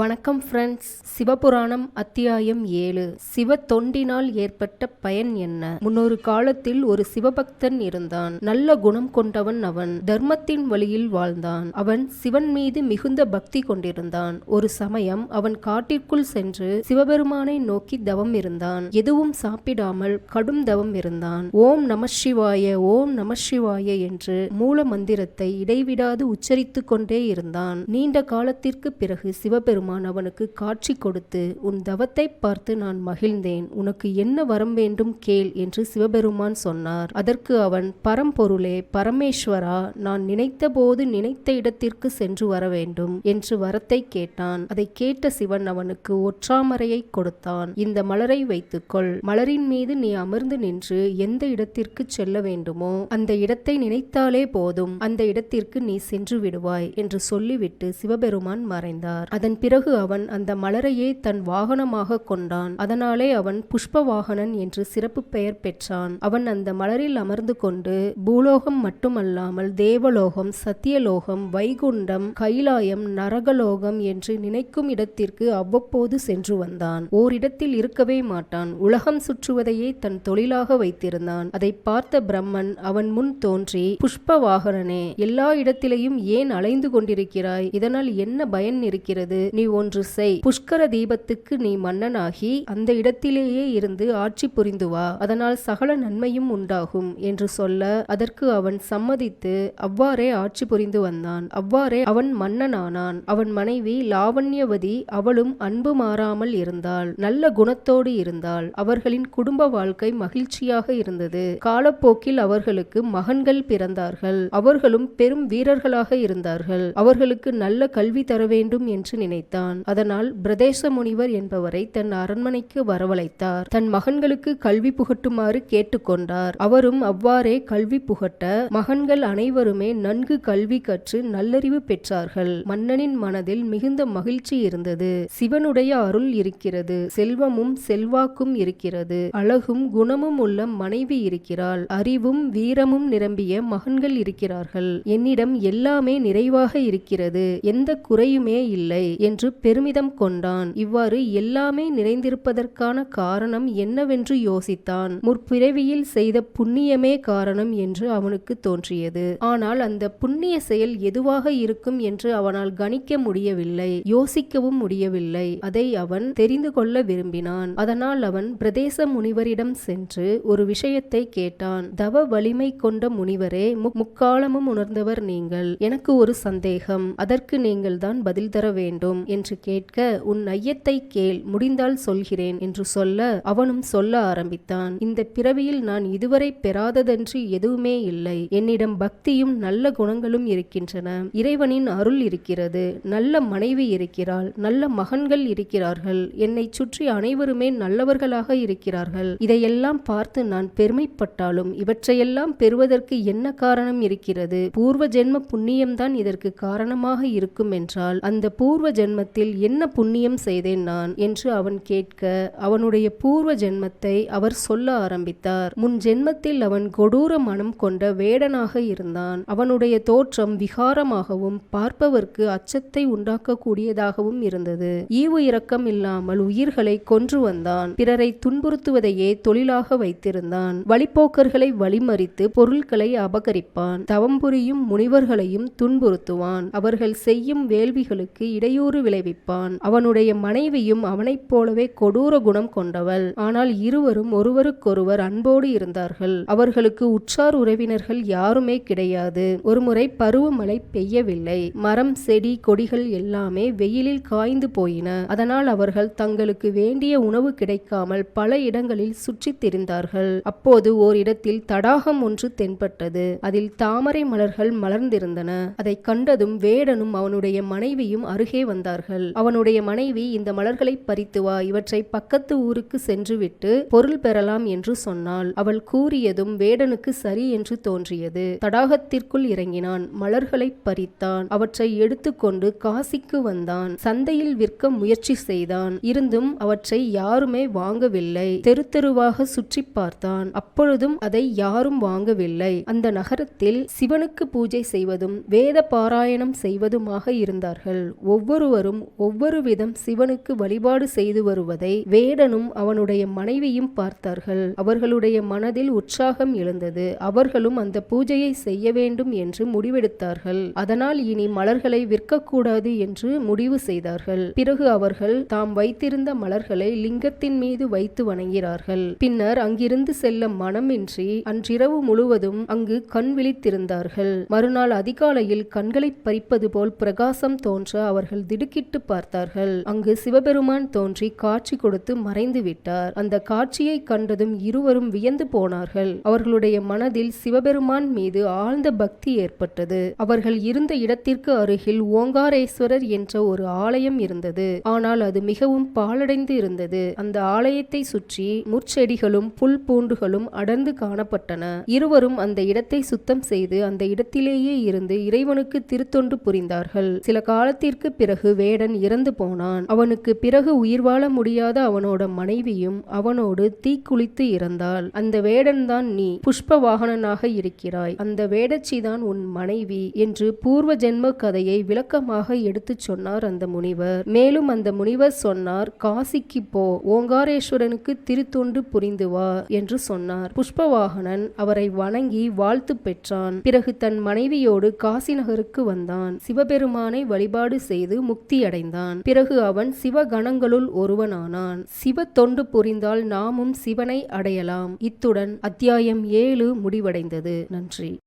வணக்கம் ஃப்ரெண்ட்ஸ் சிவபுராணம் அத்தியாயம் ஏழு. சிவ தொண்டினால் ஏற்பட்ட பயன் என்ன? முன்னொரு காலத்தில் ஒரு சிவபக்தன் இருந்தான். நல்ல குணம் கொண்டவன் அவன். தர்மத்தின் வழியில் வாழ்ந்தான். அவன் சிவன் மீது மிகுந்த பக்தி கொண்டிருந்தான். ஒரு சமயம் அவன் காட்டிற்குள் சென்று சிவபெருமானை நோக்கி தவம் இருந்தான். எதுவும் சாப்பிடாமல் கடும் தவம் இருந்தான். ஓம் நம சிவாய ஓம் நம சிவாய என்று மூல மந்திரத்தை இடைவிடாது உச்சரித்து கொண்டே இருந்தான். நீண்ட காலத்திற்கு பிறகு சிவபெருமான் அவனுக்கு காட்சி கொடுத்து உன் தவத்தை பார்த்து நான் மகிழ்ந்தேன். உனக்கு என்ன வரம் வேண்டும் கேள் என்று சிவபெருமான் சொன்னார். அதற்கு அவன் பரம்பொருளே பரமேஸ்வரா நான் நினைத்தபோது நினைத்த இடத்திற்கு சென்று வர வேண்டும் என்று வரத்தை கேட்டான். அதை கேட்ட சிவன் அவனுக்கு ஒற்றாமரையை கொடுத்தான். இந்த மலரை வைத்துக்கொள். மலரின் மீது நீ அமர்ந்து நின்று எந்த இடத்திற்கு செல்ல வேண்டுமோ அந்த இடத்தை நினைத்தாலே போதும். அந்த இடத்திற்கு நீ சென்று விடுவாய் என்று சொல்லிவிட்டு சிவபெருமான் மறைந்தார். அதன் பிறகு அவன் அந்த மலரையே தன் வாகனமாக கொண்டான். அதனாலே அவன் புஷ்ப வாகனன் என்று சிறப்பு பெயர் பெற்றான். அவன் அந்த மலரில் அமர்ந்து கொண்டு பூலோகம் மட்டுமல்லாமல் தேவலோகம் சத்தியலோகம் வைகுண்டம் கைலாயம் நரகலோகம் என்று நினைக்கும் இடத்திற்கு அவ்வப்போது சென்று வந்தான். ஓரிடத்தில் இருக்கவே மாட்டான். உலகம் சுற்றுவதையே தன் தொழிலாக வைத்திருந்தான். அதை பார்த்த பிரம்மன் அவன் முன் தோன்றி புஷ்ப வாகனனே எல்லா இடத்திலையும் ஏன் அலைந்து கொண்டிருக்கிறாய்? இதனால் என்ன பயன் இருக்கிறது? நீ ஒன்று செய். புஷ்கர தீபத்துக்கு நீ மன்னனாகி அந்த இடத்திலேயே இருந்து ஆட்சி புரிந்து வா. அதனால் சகல நன்மையும் உண்டாகும் என்று சொல்ல அதற்கு அவன் சம்மதித்து அவ்வாறே ஆட்சி புரிந்து வந்தான். அவ்வாறே அவன் மன்னனானான். அவன் மனைவி லாவண்யவதி அவளும் அன்பு மாறாமல் இருந்தாள். நல்ல குணத்தோடு இருந்தாள். அவர்களின் குடும்ப வாழ்க்கை மகிழ்ச்சியாக இருந்தது. காலப்போக்கில் அவர்களுக்கு மகன்கள் பிறந்தார்கள். அவர்களும் பெரும் வீரர்களாக இருந்தார்கள். அவர்களுக்கு நல்ல கல்வி தர வேண்டும் என்று நினைத்தான் அதனால் பிரதேச முனிவர் என்பவரை தன் அரண்மனைக்கு வரவழைத்தார். தன் மகன்களுக்கு கல்வி புகட்டுமாறு கேட்டுக்கொண்டார். அவரும் அவ்வாறே கல்வி புகட்ட மகன்கள் அனைவருமே நன்கு கல்வி கற்று நல்லறிவு பெற்றார்கள். மன்னனின் மனதில் மிகுந்த மகிழ்ச்சி இருந்தது. சிவனுடைய அருள் இருக்கிறது. செல்வமும் செல்வாக்கும் இருக்கிறது. அழகும் குணமும் உள்ள மனைவி இருக்கிறாள். அறிவும் வீரமும் நிரம்பிய மகன்கள் இருக்கிறார்கள். என்னிடம் எல்லாமே நிறைவாக இருக்கிறது. எந்த குறையுமே இல்லை என்று என்று பெருமிதம் கொண்டான். இவ்வாறு எல்லாமே நிறைந்திருப்பதற்கான காரணம் என்னவென்று யோசித்தான். முற்பிறவியில் செய்த புண்ணியமே காரணம் என்று அவனுக்கு தோன்றியது. ஆனால் அந்த புண்ணிய செயல் எதுவாக இருக்கும் என்று அவனால் கணிக்க முடியவில்லை யோசிக்கவும் முடியவில்லை. அதை அவன் தெரிந்து கொள்ள விரும்பினான். அதனால் அவன் பிரதேச முனிவரிடம் சென்று ஒரு விஷயத்தை கேட்டான். தவ வலிமை கொண்ட முனிவரே மு- முக்காலமும் உணர்ந்தவர் நீங்கள். எனக்கு ஒரு சந்தேகம். அதற்கு நீங்கள் தான் பதில் தர வேண்டும். என்று கேட்க உன் ஐயத்தை கேள் முடிந்தால் சொல்கிறேன் என்று சொல்ல அவனும் சொல்ல ஆரம்பித்தான். இந்த பிறவியில் நான் இதுவரை பெறாததென்று எதுவுமே இல்லை. என்னிடம் பக்தியும் நல்ல குணங்களும் இருக்கின்றன. இறைவனின் அருள் இருக்கிறது. நல்ல மனைவி இருக்கிறாள். நல்ல மகன்கள் இருக்கிறார்கள். என்னை சுற்றி அனைவருமே நல்லவர்களாக இருக்கிறார்கள். இதையெல்லாம் பார்த்து நான் பெருமைப்பட்டாலும் இவற்றையெல்லாம் பெறுவதற்கு என்ன காரணம் இருக்கிறது? பூர்வ ஜென்ம புண்ணியம்தான் இதற்கு காரணமாக இருக்கும் என்றால் அந்த பூர்வ ஜென்மத்தில் என்ன புண்ணியம் செய்தேன் நான்? என்று அவன் கேட்க அவனுடைய பூர்வ ஜென்மத்தை அவர் சொல்ல ஆரம்பித்தார். முன் ஜென்மத்தில் அவன் கொடூர மனம் கொண்ட வேடனாக இருந்தான். அவனுடைய தோற்றம் விகாரமாகவும் பார்ப்பவர்க்கு அச்சத்தை உண்டாக்கக்கூடியதாகவும் இருந்தது. ஈவு இரக்கம் இல்லாமல் உயிர்களை கொன்று வந்தான். பிறரை துன்புறுத்துவதையே தொழிலாக வைத்திருந்தான். வழிப்போக்கர்களை வழிமறித்து பொருட்களை அபகரிப்பான். தவம் புரியும் முனிவர்களையும் துன்புறுத்துவான். அவர்கள் செய்யும் வேள்விகளுக்கு இடையூறு விளைவிப்பான். அவனுடைய மனைவியும் அவனைப் போலவே கொடூர குணம் கொண்டவள். ஆனால் இருவரும் ஒருவருக்கொருவர் அன்போடு இருந்தார்கள். அவர்களுக்கு உற்றார் உறவினர்கள் யாருமே கிடையாது. ஒருமுறை பருவமழை பெய்யவில்லை. மரம் செடி கொடிகள் எல்லாமே வெயிலில் காய்ந்து போயின. அதனால் அவர்கள் தங்களுக்கு வேண்டிய உணவு கிடைக்காமல் பல இடங்களில் சுற்றித் திரிந்தார்கள். அப்போது ஓரிடத்தில் தடாகம் ஒன்று தென்பட்டது. அதில் தாமரை மலர்கள் மலர்ந்திருந்தன. அதை கண்டதும் வேடனும் அவனுடைய மனைவியும் அருகே வந்தார்கள். அவனுடைய மனைவி இந்த மலர்களை பறித்து வா இவற்றை பக்கத்து ஊருக்கு சென்றுவிட்டு பொருள் பெறலாம் என்று சொன்னாள். அவள் கூறியதும் வேடனுக்கு சரி என்று தோன்றியது. தடாகத்திற்குள் இறங்கினான். மலர்களை பறித்தான். அவற்றை எடுத்துக்கொண்டு காசிக்கு வந்தான். சந்தையில் விற்க முயற்சி செய்தான். இருந்தும் அவற்றை யாருமே வாங்கவில்லை. தெரு தெருவாக சுற்றி பார்த்தான். அப்பொழுதும் அதை யாரும் வாங்கவில்லை. அந்த நகரத்தில் சிவனுக்கு பூஜை செய்வதும் வேத பாராயணம் செய்வதுமாக இருந்தார்கள். ஒவ்வொருவரும் ஒவ்வொருவரும் ஒவ்வொரு விதம் சிவனுக்கு வழிபாடு செய்து வருவதை வேடனும் அவனுடைய மனைவியும் பார்த்தார்கள். அவர்களுடைய மனதில் உற்சாகம் எழுந்தது. அவர்களும் அந்த பூஜையை செய்ய வேண்டும் என்று முடிவெடுத்தார்கள். அதனால் இனி மலர்களை விற்கக்கூடாது என்று முடிவு செய்தார்கள். பிறகு அவர்கள் தாம் வைத்திருந்த மலர்களை லிங்கத்தின் மீது வைத்து வணங்கினார்கள். பின்னர் அங்கிருந்து செல்ல மனமின்றி அன்றிரவு முழுவதும் அங்கு கண் விழித்திருந்தார்கள். மறுநாள் அதிகாலையில் கண்களை பறிப்பது போல் பிரகாசம் தோன்ற அவர்கள் திடுக்கிட்டு பார்த்தார்கள். அங்கு சிவபெருமான் தோன்றி காட்சி கொடுத்து மறைந்து விட்டார். அந்த காட்சியை கண்டதும் இருவரும் வியந்து போனார்கள். அவர்களுடைய மனதில் சிவபெருமான் மீது ஆழ்ந்த பக்தி ஏற்பட்டது. அவர்கள் இருந்த இடத்திற்கு அருகில் ஓங்காரேஸ்வரர் என்ற ஒரு ஆலயம் இருந்தது. ஆனால் அது மிகவும் பாழடைந்து இருந்தது. அந்த ஆலயத்தை சுற்றி முற்செடிகளும் புல் பூண்டுகளும் அடர்ந்து காணப்பட்டன. இருவரும் அந்த இடத்தை சுத்தம் செய்து அந்த இடத்திலேயே இருந்து இறைவனுக்கு திருத்தொண்டு புரிந்தார்கள். சில காலத்திற்கு பிறகு வேடன் இறந்து போனான். அவனுக்கு பிறகு உயிர் வாழ முடியாத அவனோட மனைவியும் அவனோடு தீக்குளித்து இறந்தாள். அந்த வேடன் தான் நீ புஷ்ப வாகனனாக இருக்கிறாய். அந்த வேடச்சிதான் உன் மனைவி என்று பூர்வ ஜென்ம கதையை விளக்கமாக எடுத்துச் சொன்னார் அந்த முனிவர். மேலும் அந்த முனிவர் சொன்னார் காசிக்கு போ ஓங்காரேஸ்வரனுக்கு திருத்தொண்டு புரிந்து வா என்று சொன்னார். புஷ்பவாகனன் அவரை வணங்கி வாழ்த்து பெற்றான். பிறகு தன் மனைவியோடு காசி நகருக்கு வந்தான். சிவபெருமானை வழிபாடு செய்து முக்தியடைந்தான் பிறகு அவன் சிவகணங்களுள் ஒருவனானான். சிவ தொண்டு புரிந்தால் நாமும் சிவனை அடையலாம். இத்துடன் அத்தியாயம் ஏழு முடிவடைந்தது. நன்றி.